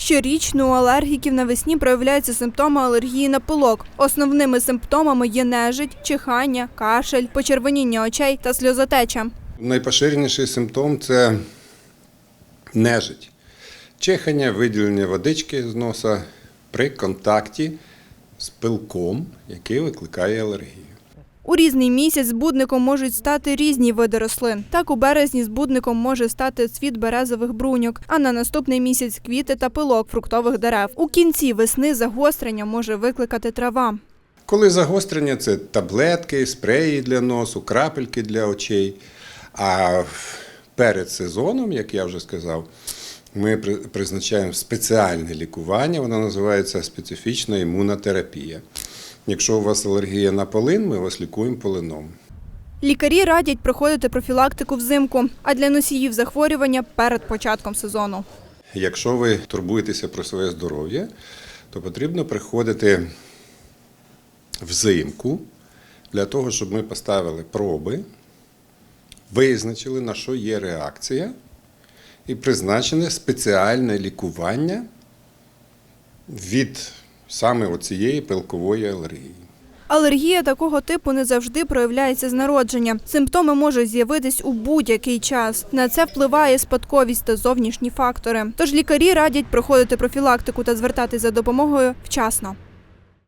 Щорічно у алергіків навесні проявляються симптоми алергії на пилок. Основними симптомами є нежить, чихання, кашель, почервоніння очей та сльозотеча. Найпоширеніший симптом це нежить. Чихання, виділення водички з носа при контакті з пилком, який викликає алергію. У різний місяць збудником можуть стати різні види рослин. Так, у березні збудником може стати цвіт березових бруньок, а на наступний місяць квіти та пилок фруктових дерев. У кінці весни загострення може викликати трава. Коли загострення це таблетки, спреї для носу, крапельки для очей. А перед сезоном, як я вже сказав, ми призначаємо спеціальне лікування, воно називається специфічна імунотерапія. Якщо у вас алергія на полин, ми вас лікуємо полином. Лікарі радять проходити профілактику взимку, а для носіїв захворювання перед початком сезону. Якщо ви турбуєтеся про своє здоров'я, то потрібно приходити взимку для того, щоб ми поставили проби, визначили, на що є реакція, і призначене спеціальне лікування від саме оцієї пилкової алергії. Алергія такого типу не завжди проявляється з народження. Симптоми можуть з'явитись у будь-який час. На це впливає спадковість та зовнішні фактори. Тож лікарі радять проходити профілактику та звертатись за допомогою вчасно.